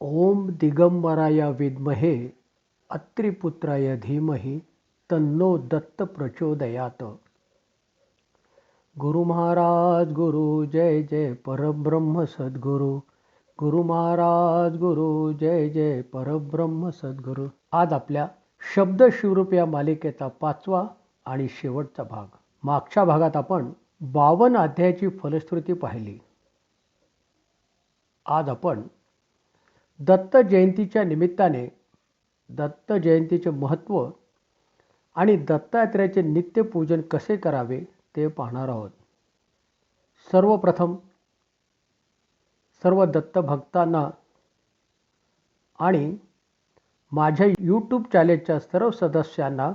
ओम दिगंबराय विद्महे अत्रिपुत्राय धीमहि तन्नो दत्त प्रचोदयात. गुरु महाराज गुरु जय जय परब्रह्म सद्गुरु. गुरु महाराज गुरु जय जय परब्रह्म सद्गुरु. आज आपल्या शब्द शिवरूप या मालिकेचा पाचवा आणि शेवटचा भाग. मागच्या भागात आपण बावन अध्यायाची फलश्रुती पाहिली. आज आपण दत्त जयंतीच्या निमित्ताने दत्त जयंतीचे महत्त्व आणि दत्तात्रेयाचे नित्यपूजन कसे करावे ते पाहणार आहोत. सर्वप्रथम सर्व दत्त भक्तांना आणि माझ्या यूट्यूब चॅनेलच्या सर्व सदस्यांना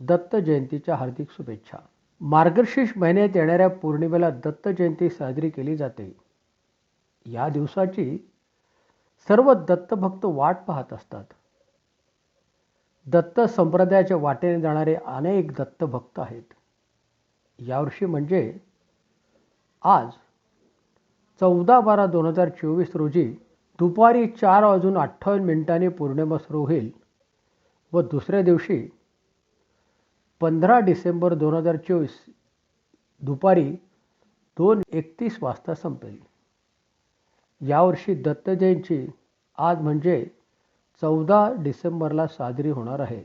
दत्त जयंतीच्या हार्दिक शुभेच्छा. मार्गशीर्ष महिन्यात येणाऱ्या पौर्णिमेला दत्त जयंती साजरी केली जाते. या दिवसाची सर्व दत्तभक्त वाट पाहत असतात. दत्त संप्रदायाच्या वाटेने जाणारे अनेक दत्तभक्त आहेत. यावर्षी म्हणजे आज चौदा बारा दोन हजार चोवीस रोजी दुपारी चार वाजून अठ्ठावन्न मिनिटांनी पौर्णिमा सुरू होईल व दुसऱ्या दिवशी पंधरा डिसेंबर दोन हजार चोवीस दुपारी दोन एकतीस वाजता संपेल. यावर्षी दत्त जयंती आज म्हणजे चौदा डिसेंबरला साजरी होणार आहे.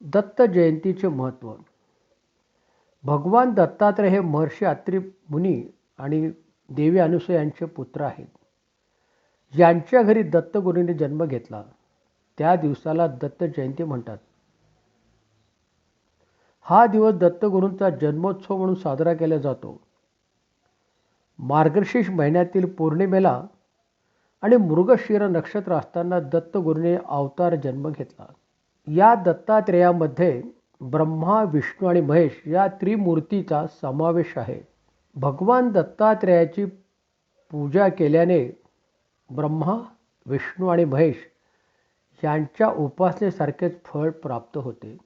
दत्त जयंतीचे महत्त्व. भगवान दत्तात्रय हे महर्षी अत्रि मुनी आणि देवी अनुसूय यांचे पुत्र आहेत. यांच्या घरी दत्तगुरूंनी जन्म घेतला. त्या दिवसाला दत्त जयंती म्हणतात. हा दिवस दत्तगुरूंचा जन्मोत्सव म्हणून साजरा केला जातो. मार्गशीर्ष महिन्यातील पौर्णिमेला आणि मृगशिर नक्षत्र असताना दत्तगुरूने अवतार जन्म घेतला. या दत्तात्रेयामध्ये ब्रह्मा विष्णू आणि महेश या त्रिमूर्तीचा समावेश आहे. भगवान दत्तात्रेयाची पूजा केल्याने ब्रह्मा विष्णू आणि महेश यांच्या उपासनेसारखेच फळ प्राप्त होते.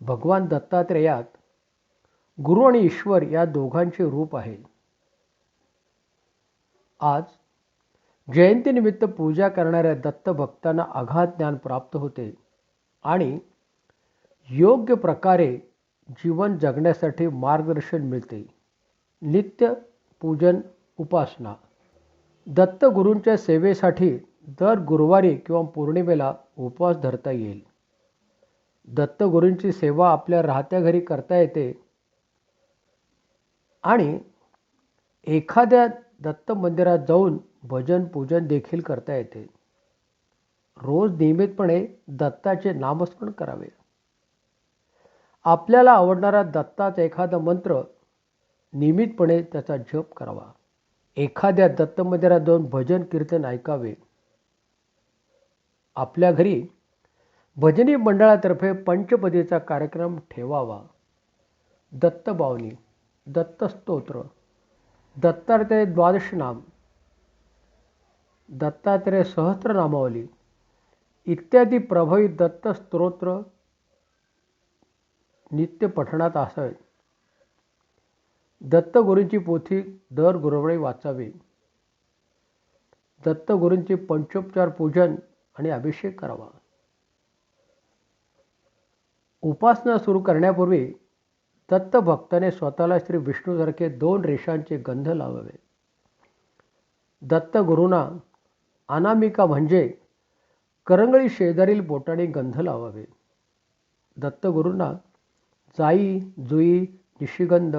भगवान दत्तात्रेयात गुरु आणि ईश्वर या दोघांचे रूप आहे. आज जयंतीनिमित्त पूजा करणाऱ्या दत्त भक्तांना आघात ज्ञान प्राप्त होते आणि योग्य प्रकारे जीवन जगण्यासाठी मार्गदर्शन मिळते. नित्य पूजन उपासना. दत्तगुरूंच्या सेवेसाठी दर गुरुवारी किंवा पौर्णिमेला उपवास धरता येईल. दत्तगुरूंची सेवा आपल्या राहत्या घरी करता येते. आणि एखाद्या दत्त मंदिरात जाऊन भजन पूजन देखील करता येते. रोज नियमितपणे दत्ताचे नामस्मरण करावे. आपल्याला आवडणारा दत्ताचा एखादा मंत्र नियमितपणे त्याचा जप करावा. एखाद्या दत्त मंदिरात जाऊन भजन कीर्तन ऐकावे. आपल्या घरी भजनी मंडळातर्फे पंचपदीचा कार्यक्रम ठेवावा. दत्तबावनी दत्तस्तोत्र। दत्तात्रय द्वादश नाम। दत्तात्रय सहस्त्रनामावली इत्यादी प्रभावी दत्त स्तोत्र नित्य पठणात असावेत दत्तगुरूंची पोथी दर गुरुवारी वाचावी। दत्तगुरूंचे पंचोपचार पूजन आणि अभिषेक करावा। उपासना सुरू करण्यापूर्वी दत्त भक्ताने स्वतःला श्री विष्णूसारखे दोन रेषांचे गंध लावावे. दत्तगुरूंना अनामिका म्हणजे करंगळी शेजारील बोटाने गंध लावावे. दत्तगुरूंना जाई जुई निशिगंध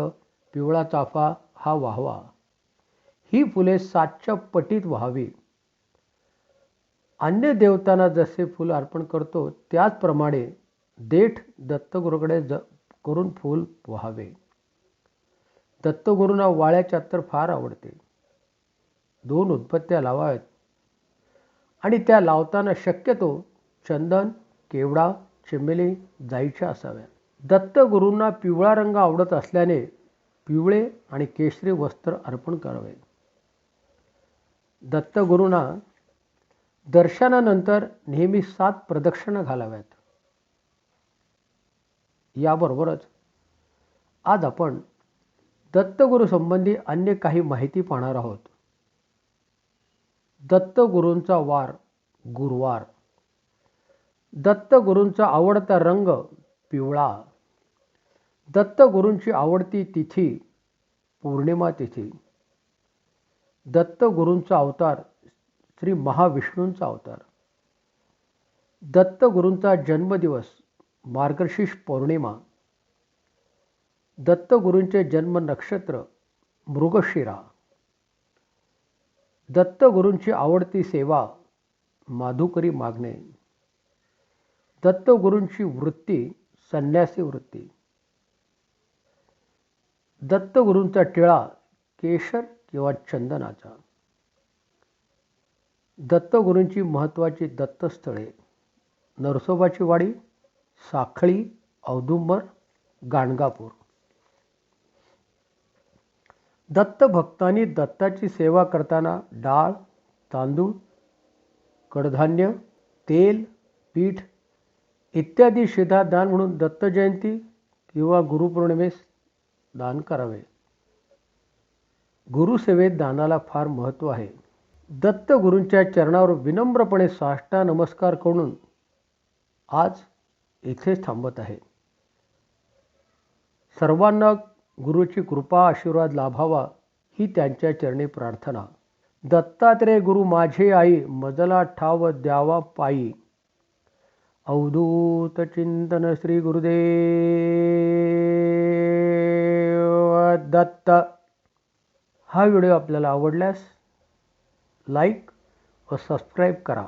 पिवळा चाफा हा वाहवा. ही फुले सातच्या पटीत व्हावी. अन्य देवतांना जसे फुल अर्पण करतो त्याचप्रमाणे देठ दत्तगुरूकडे ज करून फूल व्हावे दत्तगुरूंना वाळ्याच्या तर फार आवडते. दोन उत्पत्त्या लावाव्यात. आणि त्या लावताना शक्यतो चंदन केवडा चिमेली जायच्या असाव्या दत्तगुरूंना पिवळा रंग आवडत असल्याने पिवळे आणि केशरी वस्त्र अर्पण करावे. दत्तगुरूंना दर्शनानंतर नेहमी सात प्रदक्षिणा घालाव्यात. याबरोबरच आज आपण दत्तगुरूसंबंधी अन्य काही माहिती पाहणार आहोत. दत्तगुरूंचा वार गुरुवार. दत्तगुरूंचा आवडता रंग पिवळा. दत्तगुरूंची आवडती तिथी पौर्णिमा तिथी. दत्तगुरूंचा अवतार श्री महाविष्णूंचा अवतार. दत्तगुरूंचा जन्मदिवस मार्गशीर्ष पौर्णिमा दत्तगुरूंचे जन्म नक्षत्र मृगशिरा. दत्तगुरूंची आवडती सेवा माधुकरी मागणे. दत्तगुरूंची वृत्ती संन्यासी वृत्ती. दत्तगुरूंचा टिळा केशर किंवा चंदनाचा. दत्तगुरूंची महत्त्वाची दत्तस्थळे नरसोबाची वाडी साखळी औदुंबर गाणगापूर. दत्तभक्तांनी दत्ताची सेवा करताना डाळ तांदूळ कडधान्य तेल पीठ इत्यादी शिधा दान म्हणून दत्त जयंती किंवा गुरुपौर्णिमेस दान करावे. गुरुसेवेत दानाला फार महत्त्व आहे. दत्त गुरूंच्या चरणावर विनम्रपणे साष्टा नमस्कार करून आज इथेच थांबत आहे. सर्वांना गुरुची कृपा आशीर्वाद लाभावा ही त्यांच्या चरणी प्रार्थना. दत्तात्रेय गुरु माझे आई मजला ठाव द्यावा पायी. अवधूत चिंतन श्री गुरुदेव दत्त. हा व्हिडिओ आपल्याला आवडल्यास लाईक व सबस्क्राईब करा.